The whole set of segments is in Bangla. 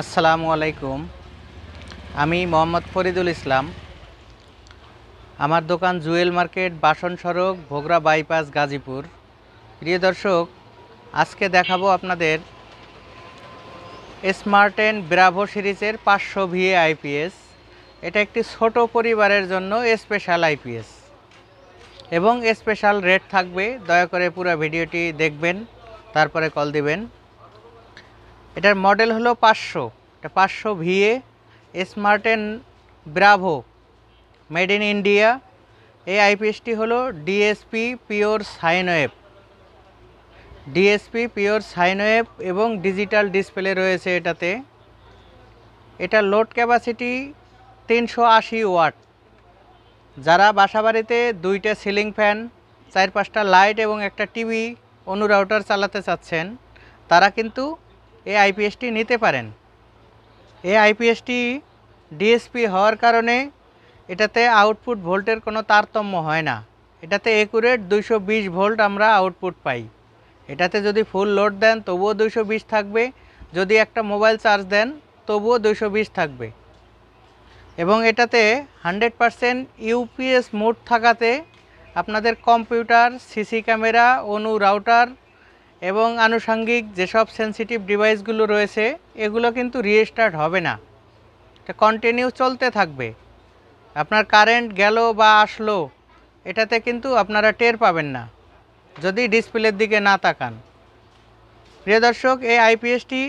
আসসালামু আলাইকুম। আমি মোহাম্মদ ফরিদুল ইসলাম। আমার দোকান জুয়েল মার্কেট, বাসন সড়ক ভোগরা বাইপাস, গাজীপুর। প্রিয় দর্শক, আজকে দেখাবো আপনাদের স্মার্ট অ্যান্ড ব্রাভো সিরিজের পাঁচশো ভিএ আইপিএস এটা একটি ছোট পরিবারের জন্য স্পেশাল আইপিএস। এবং স্পেশাল রেট থাকবে, দয়া করে পুরো ভিডিওটি দেখবেন, তারপরে কল দিবেন। এটার মডেল হলো পাঁচশো। এটা পাঁচশো VA smart and bravo made in India এই আইপিএসটি হলো DSP pure sine wave DSP pure sine wave এবং ডিজিটাল ডিসপ্লে রয়েছে এটাতে। এটা লোড ক্যাপাসিটি তিনশো আশি ওয়াট। যারা বাসাবাড়িতে দুইটা সিলিং ফ্যান চার পাঁচটা লাইট এবং একটা টিভি অনুরাউটার চালাতে চাচ্ছেন, তারা কিন্তু এই আইপিএসটি নিতে পারেন। এই আইপিএসটি ডিএসপি হওয়ার কারণে এটাতে আউটপুট ভোল্টের কোনো তারতম্য হয় না। এটাতে একুরেট দুইশো বিশ ভোল্ট আমরা আউটপুট পাই। এটাতে যদি ফুল লোড দেন, তবুও দুইশো বিশ থাকবে। যদি একটা মোবাইল চার্জ দেন, তবুও দুইশো বিশ থাকবে। এবং এটাতে হান্ড্রেড পারসেন্ট ইউপিএস মোড থাকাতে আপনাদের computer, CC camera, ONU router এবং আনুষঙ্গিক যেসব সেনসিটিভ ডিভাইসগুলো রয়েছে, এগুলো কিন্তু রিস্টার্ট হবে না। এটা কন্টিনিউ চলতে থাকবে। আপনার কারেন্ট গেল বা আসলো, এটাতে কিন্তু আপনারা টের পাবেন না, যদি ডিসপ্লের দিকে না তাকান। প্রিয় দর্শক, এই আইপিএসটি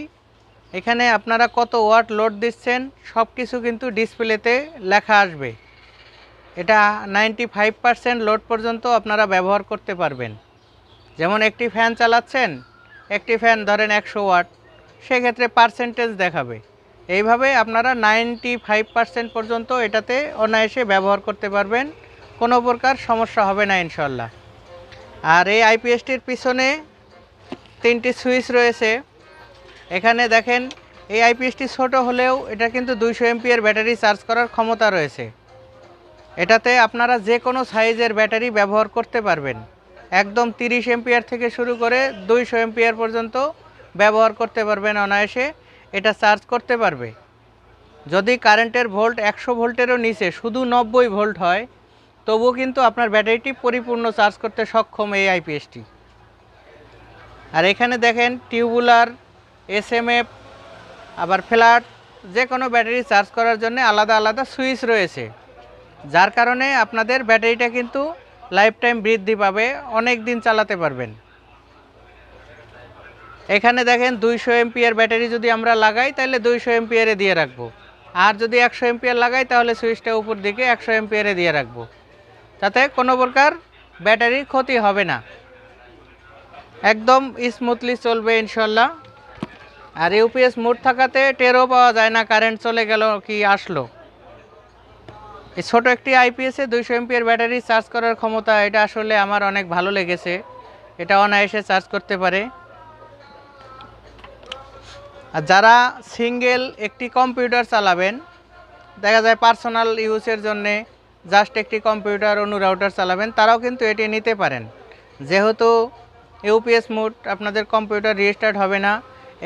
এখানে আপনারা কত ওয়াট লোড দিচ্ছেন সব কিছু কিন্তু ডিসপ্লেতে লেখা আসবে। এটা নাইনটি ফাইভ লোড পর্যন্ত আপনারা ব্যবহার করতে পারবেন। যেমন একটি ফ্যান চালাচ্ছেন, একটি ফ্যান ধরেন একশো ওয়াট সেক্ষেত্রে পার্সেন্টেজ দেখাবে। এইভাবে আপনারা নাইনটি ফাইভ পার্সেন্ট পর্যন্ত এটাতে অনায়াসে ব্যবহার করতে পারবেন, কোনো প্রকার সমস্যা হবে না ইনশাল্লাহ আর এই আইপিএসটির পিছনে তিনটি সুইচ রয়েছে। এখানে দেখেন, এই আইপিএসটি ছোট হলেও এটা কিন্তু দুইশো এমপিএর ব্যাটারি চার্জ করার ক্ষমতা রয়েছে। এটাতে আপনারা যে কোনো সাইজের ব্যাটারি ব্যবহার করতে পারবেন। একদম তিরিশ এমপিয়ার থেকে শুরু করে দুইশো এমপিয়ার পর্যন্ত ব্যবহার করতে পারবেন অনায়াসে। এটা চার্জ করতে পারবে। যদি কারেন্টের ভোল্ট একশো ভোল্টেরও নিচে, শুধু নব্বই ভোল্ট হয়, তবুও কিন্তু আপনার ব্যাটারিটি পরিপূর্ণ চার্জ করতে সক্ষম এই আইপিএসটি। আর এখানে দেখেন, টিউবুলার, এসএমএফ, আবার ফ্ল্যাট যে কোনো ব্যাটারি চার্জ করার জন্য আলাদা আলাদা সুইচ রয়েছে। যার কারণে আপনাদের ব্যাটারিটা কিন্তু লাইফ টাইম বৃদ্ধি পাবে, অনেক দিন চালাতে পারবেন। এখানে দেখেন দুইশো এমপিয়ার ব্যাটারি যদি আমরা লাগাই, তাহলে দুইশো এমপিয়ারে দিয়ে রাখব। আর যদি একশো এমপিয়ার লাগাই, তাহলে সুইচটা উপর দিকে একশো এমপিয়ারে দিয়ে রাখব। তাতে কোনো প্রকার ব্যাটারির ক্ষতি হবে না। একদম স্মুথলি চলবে ইনশাল্লাহ। আর ইউপিএস মোড থাকাতে টেরও পাওয়া যায় না কারেন্ট চলে গেল কি, আসলো। এই ছোট একটি আইপিএসে দুইশো এমপিএর ব্যাটারি চার্জ করার ক্ষমতা, এটা আসলে আমার অনেক ভালো লেগেছে। এটা অনায়াসে চার্জ করতে পারে। আর যারা সিঙ্গেল একটি কম্পিউটার চালাবেন, দেখা যায় পার্সোনাল ইউজের জন্যে জাস্ট একটি কম্পিউটার অনু রাউটার চালাবেন, তারাও কিন্তু এটি নিতে পারেন। যেহেতু ইউপিএস মোড আপনাদের কম্পিউটার রিস্টার্ট হবে না,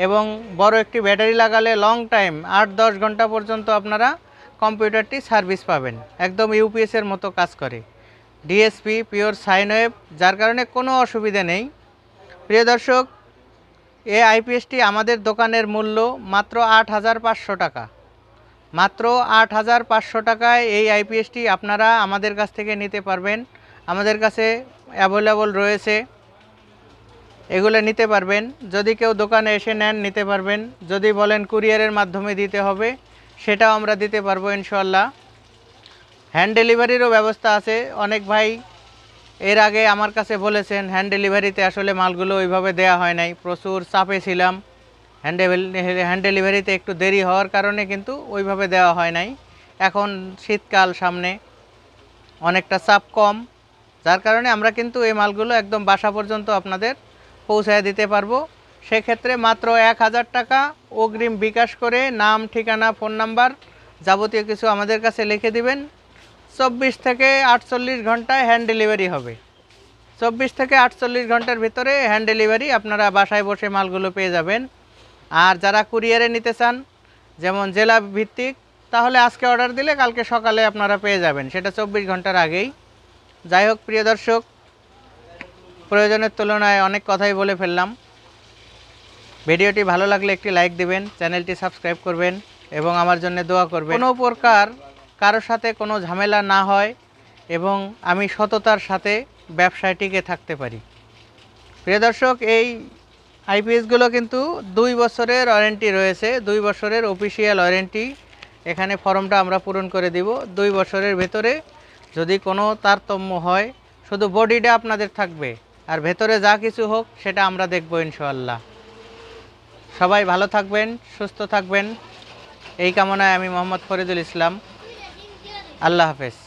এবং বড় একটি ব্যাটারি লাগালে লং টাইম আট দশ ঘণ্টা পর্যন্ত আপনারা কম্পিউটারটি সার্ভিস পাবেন। একদম ইউপিএসের মতো কাজ করে। ডিএসপি, পিওর সাইনওয়েভ যার কারণে কোনো অসুবিধা নেই। প্রিয় দর্শক, এই আইপিএসটি আমাদের দোকানের মূল্য মাত্র আট হাজার পাঁচশো টাকা। মাত্র আট হাজার পাঁচশো টাকায় এই আইপিএসটি আপনারা আমাদের কাছ থেকে নিতে পারবেন। আমাদের কাছে অ্যাভেলেবল রয়েছে। এগুলো নিতে পারবেন। যদি কেউ দোকানে এসে নেন, নিতে পারবেন। যদি বলেন কুরিয়ারের মাধ্যমে দিতে হবে। সেটাও আমরা দিতে পারব ইনশাল্লাহ হ্যান্ড ডেলিভারিরও ব্যবস্থা আছে। অনেক ভাই এর আগে আমার কাছে বলেছেন হ্যান্ড ডেলিভারিতে আসলে মালগুলো ওইভাবে দেওয়া হয় নাই। প্রচুর চাপে ছিলাম। হ্যান্ড হ্যান্ড ডেলিভারিতে একটু দেরি হওয়ার কারণে কিন্তু ওইভাবে দেওয়া হয় নাই। এখন শীতকাল সামনে, অনেকটা চাপ কম। যার কারণে আমরা কিন্তু এই মালগুলো একদম বাসা পর্যন্ত আপনাদের পৌঁছায় দিতে পারব। সেক্ষেত্রে মাত্র এক হাজার টাকা অগ্রিম বিকাশ করে নাম, ঠিকানা, ফোন নাম্বার যাবতীয় কিছু আমাদের কাছে লিখে দিবেন। চব্বিশ থেকে আটচল্লিশ ঘন্টায় হ্যান্ড ডেলিভারি হবে। চব্বিশ থেকে আটচল্লিশ ঘণ্টার ভিতরে হ্যান্ড ডেলিভারি আপনারা বাসায় বসে মালগুলো পেয়ে যাবেন। আর যারা কুরিয়ারে নিতে চান, যেমন জেলা ভিত্তিক, তাহলে আজকে অর্ডার দিলে কালকে সকালে আপনারা পেয়ে যাবেন। সেটা চব্বিশ ঘণ্টার আগেই। যাই হোক, প্রিয় দর্শক, প্রয়োজনের তুলনায় অনেক কথাই বলে ফেললাম। ভিডিওটি ভালো লাগলে একটি লাইক দিবেন, চ্যানেলটি সাবস্ক্রাইব করবেন এবং আমার জন্য দোয়া করবেন। কোনো প্রকার কারোর সাথে কোনো ঝামেলা না হয় এবং আমি সততার সাথে ব্যবসায় টিকে থাকতে পারি। প্রিয় দর্শক, এই আইপিএসগুলো কিন্তু দুই বছরের ওয়ারেন্টি রয়েছে। দুই বছরের অফিসিয়াল ওয়ারেন্টি। এখানে ফর্মটা আমরা পূরণ করে দিব। দুই বছরের ভেতরে যদি কোনো তারতম্য হয়, শুধু বডিটা আপনাদের থাকবে। আর ভেতরে যা কিছু হোক, সেটা আমরা দেখব ইনশাল্লাহ সবাই ভালো থাকবেন সুস্থ থাকবেন। এই কামনায় আমি মোহাম্মদ ফরিদুল ইসলাম। আল্লাহ হাফেজ।